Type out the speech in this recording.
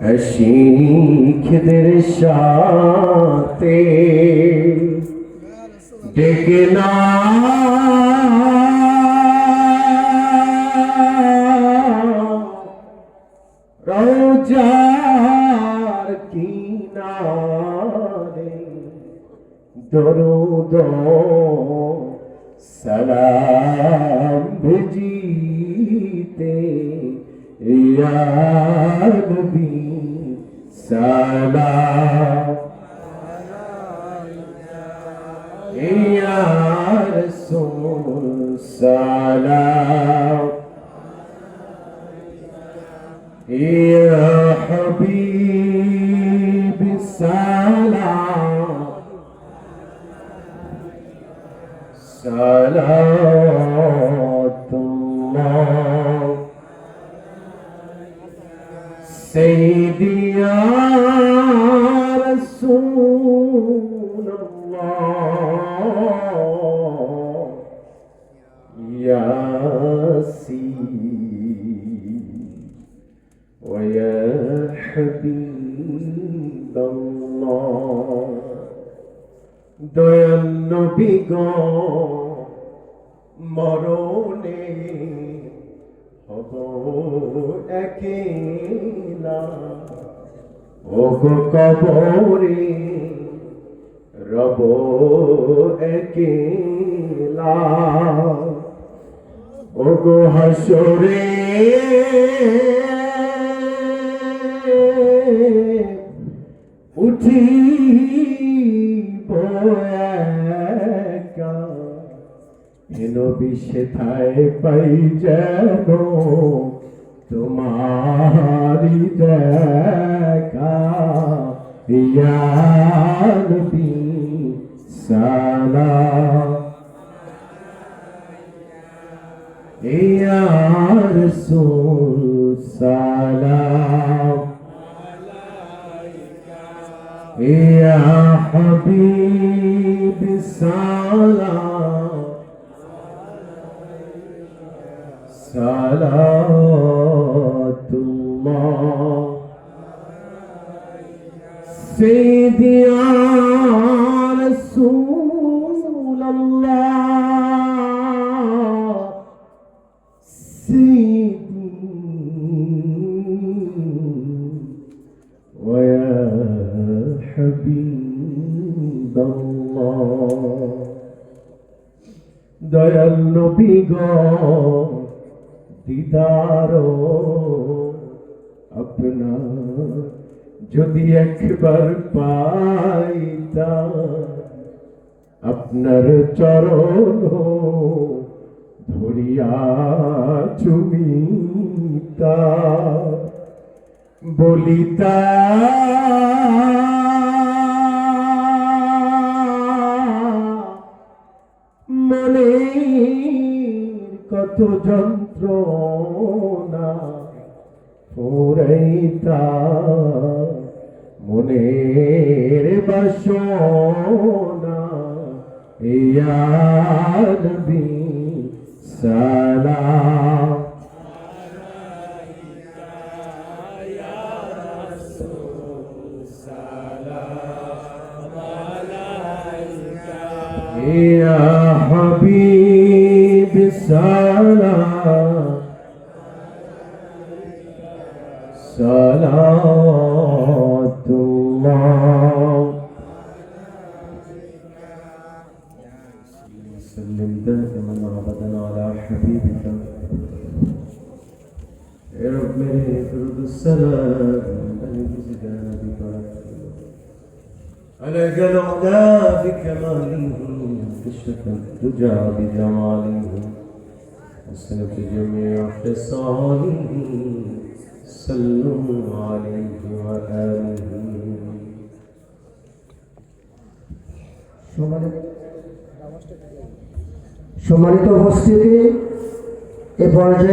যায় শিখদের সাথে ডেকে না রোজার কিনারে দরুদ সালাম ভেজিতে ইয়া নবী সালাম। ইয়া রাসূল সালাম। صلاة الله سيدي يا رسول الله يا سيدي ويا حبيب الله দয়াল নবী গো মরণে হব একেলা। ও গো কবরে রব একেলা। ও গো হাসরে উঠি একা। নবী সেথায় পাই যেন তোমারি দেখা। ইয়া নবী সালাম ইয়া রাসূল সালাম ইয়া হাবিব সালাম صلاة الله سيدي يا رسول الله سيدي ويا حبيب الله দয়াল নবী গো দিদার আপনা যদি একবার পাইতাম আপনার চরণ ধরিয়া চুমিতা। বলিতা মনে কত যন্ত্রণা ফুরাইতা মনের বাসনা ইয়া নবী সালাম يا حبيب صلاة الله سلم دائما ابدا على حبيبك يا رب میرے درود السلام عليك زدنا ببركاته على العلا بكماله كشف الدجى بجماله وسنة جميع خصاله. صلوا عليه وآله সম্মানিত সম্মানিত উপস্থিতি এ পর্যায়ে